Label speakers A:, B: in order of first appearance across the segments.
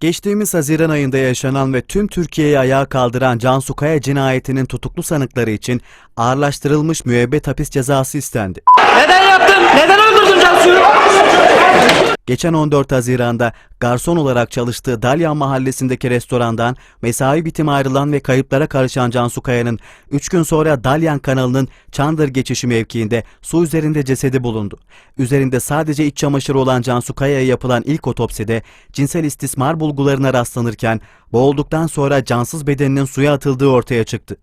A: Geçtiğimiz Haziran ayında yaşanan ve tüm Türkiye'yi ayağa kaldıran Cansu Kaya cinayetinin tutuklu sanıkları için ağırlaştırılmış müebbet hapis cezası istendi.
B: Neden yaptın? Neden öldürdün Cansu'yu?
A: Geçen 14 Haziran'da garson olarak çalıştığı Dalyan mahallesindeki restorandan mesai bitimi ayrılan ve kayıplara karışan Cansu Kaya'nın 3 gün sonra Dalyan kanalının Çandır geçişi mevkiinde su üzerinde cesedi bulundu. Üzerinde sadece iç çamaşırı olan Cansu Kaya'ya yapılan ilk otopside cinsel istismar bulgularına rastlanırken boğulduktan sonra cansız bedeninin suya atıldığı ortaya çıktı.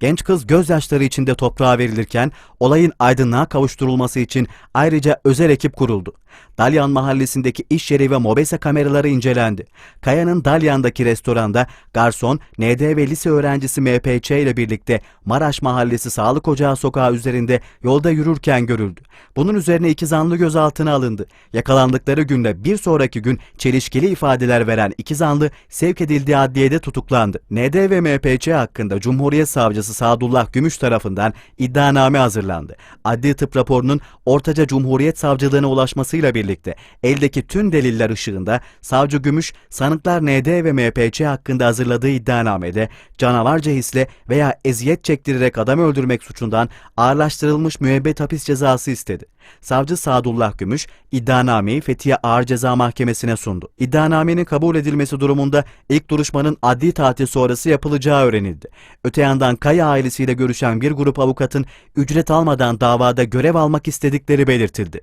A: Genç kız gözyaşları içinde toprağa verilirken olayın aydınlığa kavuşturulması için ayrıca özel ekip kuruldu. Dalyan mahallesindeki iş yeri ve mobese kameraları incelendi. Kaya'nın Dalyan'daki restoranda garson, ND ve lise öğrencisi MPÇ ile birlikte Maraş Mahallesi Sağlık Ocağı sokağı üzerinde yolda yürürken görüldü. Bunun üzerine iki zanlı gözaltına alındı. Yakalandıkları günde bir sonraki gün çelişkili ifadeler veren iki zanlı sevk edildiği adliyede tutuklandı. ND ve MPÇ hakkında Cumhuriyet Savcısı Sadullah Gümüş tarafından iddianame hazırlandı. Adli tıp raporunun Ortaca Cumhuriyet Savcılığına ulaşmasıyla birlikte eldeki tüm deliller ışığında Savcı Gümüş sanıklar ND ve MPÇ hakkında hazırladığı iddianamede canavarca hisle veya eziyet çektirerek adam öldürmek suçundan ağırlaştırılmış müebbet hapis cezası istedi. Savcı Sadullah Gümüş iddianameyi Fethiye Ağır Ceza Mahkemesi'ne sundu. İddianamenin kabul edilmesi durumunda ilk duruşmanın adli tatil sonrası yapılacağı öğrenildi. Öte yandan Kaya ailesiyle görüşen bir grup avukatın ücret almadan davada görev almak istedikleri belirtildi.